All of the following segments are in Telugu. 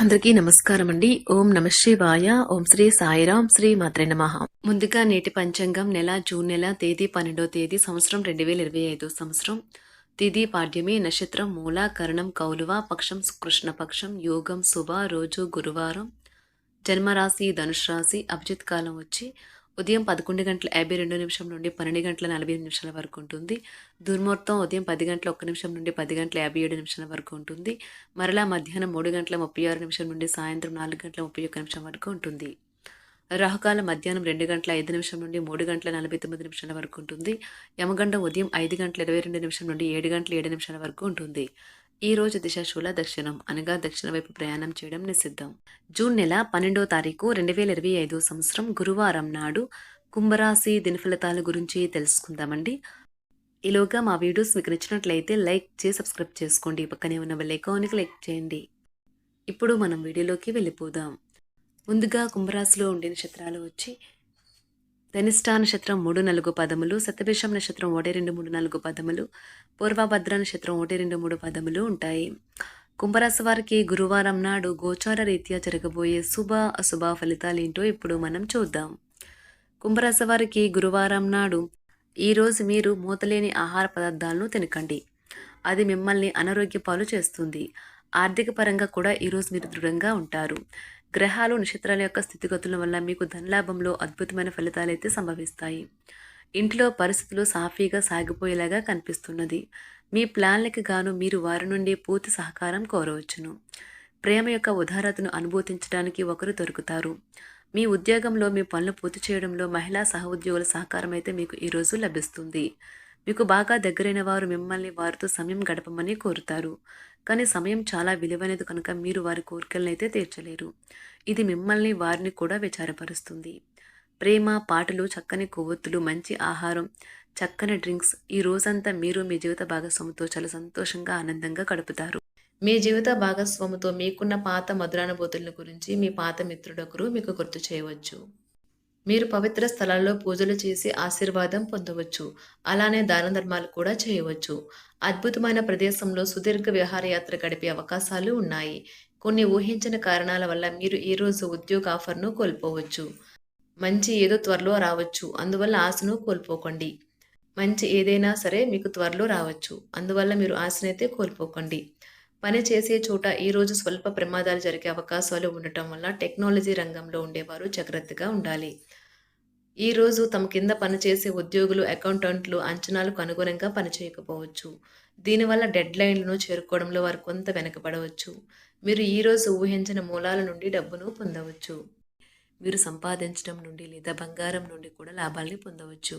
అందరికీ నమస్కారం అండి ఓం నమ శివాయ. ఓం శ్రీ సాయిరాం శ్రీ మాత్రే నమ. ముందుగా నేటి పంచాంగం నెల జూన్ నెల తేదీ పన్నెండో తేదీ సంవత్సరం రెండు వేల ఇరవై ఐదో సంవత్సరం. తిథి పాడ్యమి నక్షత్రం మూల కరణం కౌలువ పక్షం కృష్ణపక్షం యోగం శుభ రోజు గురువారం. జన్మరాశి ధనుష్ రాశి అభిజిత్ కాలం వచ్చి ఉదయం పదకొండు గంటల యాభై రెండు నిమిషం నుండి పన్నెండు గంటల నలభై ఐదు నిమిషాల వరకు ఉంటుంది. దుర్ముహూర్తం ఉదయం పది గంటల ఒక్క నిమిషం నుండి పది గంటల యాభై ఏడు నిమిషాల వరకు ఉంటుంది. మరలా మధ్యాహ్నం మూడు గంటల ముప్పై ఆరు నిమిషం నుండి సాయంత్రం నాలుగు గంటల ముప్పై ఒక్క నిమిషం వరకు ఉంటుంది. రాహుకాలం మధ్యాహ్నం రెండు గంటల ఐదు నిమిషం నుండి మూడు గంటల నలభై తొమ్మిది నిమిషాల వరకు ఉంటుంది. యమగండం ఉదయం ఐదు గంటల ఇరవై రెండు నిమిషం నుండి ఏడు గంటల ఏడు నిమిషాల వరకు ఉంటుంది. ఈ రోజు దిశాశూల దక్షిణం అనగా దక్షిణ వైపు ప్రయాణం చేయడం నిషిద్ధం. జూన్ నెల పన్నెండో తారీఖు రెండు వేల ఇరవై ఐదో సంవత్సరం గురువారం నాడు కుంభరాశి దినఫలితాల గురించి తెలుసుకుందామండి. ఈలోగా మా వీడియోస్ మీకు నచ్చినట్లయితే లైక్ చేసి సబ్స్క్రైబ్ చేసుకోండి. పక్కనే ఉన్న బెల్ ఐకాన్కి లైక్ చేయండి. ఇప్పుడు మనం వీడియోలోకి వెళ్ళిపోదాం. ముందుగా కుంభరాశిలో ఉండే నక్షత్రాలు వచ్చి ధనిష్టా నక్షత్రం మూడు నాలుగు పదములు సత్యభిషం నక్షత్రం ఒకటి రెండు మూడు నాలుగు పదములు పూర్వభద్ర నక్షత్రం ఒకటి రెండు మూడు పదములు ఉంటాయి. కుంభరాశి వారికి గురువారం నాడు గోచార రీత్యా జరగబోయే శుభ అశుభ ఫలితాలు ఏంటో ఇప్పుడు మనం చూద్దాం. కుంభరాశి వారికి గురువారం నాడు ఈరోజు మీరు మూతలేని ఆహార పదార్థాలను తినకండి. అది మిమ్మల్ని అనారోగ్య పాలు చేస్తుంది. ఆర్థిక పరంగా కూడా ఈరోజు మీరు దృఢంగా ఉంటారు. గ్రహాలు నక్షత్రాల యొక్క స్థితిగతుల వల్ల మీకు ధనలాభంలో అద్భుతమైన ఫలితాలైతే సంభవిస్తాయి. ఇంట్లో పరిస్థితులు సాఫీగా సాగిపోయేలాగా కనిపిస్తున్నది. మీ ప్లాన్లకు గాను మీరు వారి నుండి పూర్తి సహకారం కోరవచ్చును. ప్రేమ యొక్క ఉదారతను అనుభూతించడానికి ఒకరు దొరుకుతారు. మీ ఉద్యోగంలో మీ పనులు పూర్తి చేయడంలో మహిళా సహ ఉద్యోగుల సహకారం అయితే మీకు ఈరోజు లభిస్తుంది. మీకు బాగా దగ్గరైన వారు మిమ్మల్ని వారితో సమయం గడపమని కోరుతారు. కానీ సమయం చాలా విలువైనది కనుక మీరు వారి కోరికలను అయితే తీర్చలేరు. ఇది మిమ్మల్ని వారిని కూడా విచారపరుస్తుంది. ప్రేమ పాటలు చక్కని కొవ్వొత్తులు మంచి ఆహారం చక్కని డ్రింక్స్ ఈ రోజంతా మీరు మీ జీవిత భాగస్వామితో చాలా సంతోషంగా ఆనందంగా గడుపుతారు. మీ జీవిత భాగస్వామితో మీకున్న పాత మధురానుభూతుల గురించి మీ పాత మిత్రుడొకరు మీకు గుర్తు చేయవచ్చు. మీరు పవిత్ర స్థలాల్లో పూజలు చేసి ఆశీర్వాదం పొందవచ్చు. అలానే దాన ధర్మాలు కూడా చేయవచ్చు. అద్భుతమైన ప్రదేశంలో సుదీర్ఘ విహారయాత్ర గడిపే అవకాశాలు ఉన్నాయి. కొన్ని ఊహించిన కారణాల వల్ల మీరు ఈరోజు ఉద్యోగ ఆఫర్ను కోల్పోవచ్చు. మంచి ఏదో త్వరలో రావచ్చు. అందువల్ల ఆశను కోల్పోకండి. మంచి ఏదైనా సరే మీకు త్వరలో రావచ్చు. అందువల్ల మీరు ఆశనైతే కోల్పోకండి. పని చేసే చోట ఈరోజు స్వల్ప ప్రమాదాలు జరిగే అవకాశాలు ఉండటం వల్ల టెక్నాలజీ రంగంలో ఉండేవారు జాగ్రత్తగా ఉండాలి. ఈరోజు తమ కింద పనిచేసే ఉద్యోగులు అకౌంటెంట్లు అంచనాలకు అనుగుణంగా పనిచేయకపోవచ్చు. దీనివల్ల డెడ్ లైన్లను చేరుకోవడంలో వారు కొంత వెనకబడవచ్చు. మీరు ఈరోజు ఊహించిన మూలాల నుండి డబ్బును పొందవచ్చు. మీరు సంపాదించడం నుండి లేదా బంగారం నుండి కూడా లాభాల్ని పొందవచ్చు.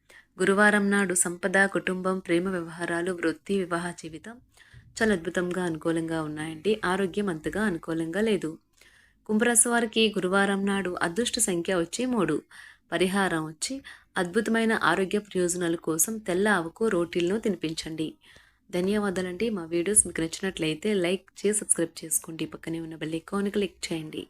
గురువారం నాడు సంపద కుటుంబం ప్రేమ వ్యవహారాలు వృత్తి వివాహ జీవితం చాలా అద్భుతంగా అనుకూలంగా ఉన్నాయండి. ఆరోగ్యం అంతగా అనుకూలంగా లేదు. కుంభరాశి వారికి గురువారం నాడు అదృష్ట సంఖ్య వచ్చి మూడు. పరిహారం వచ్చి అద్భుతమైన ఆరోగ్య ప్రయోజనాల కోసం తెల్ల ఆవుకు రోటీలను తినిపించండి. ధన్యవాదాలండి. మా వీడియోస్ మీకు నచ్చినట్లయితే లైక్ చేసి సబ్స్క్రైబ్ చేసుకోండి. పక్కనే ఉన్న బెల్ ఐకాన్ క్లిక్ చేయండి.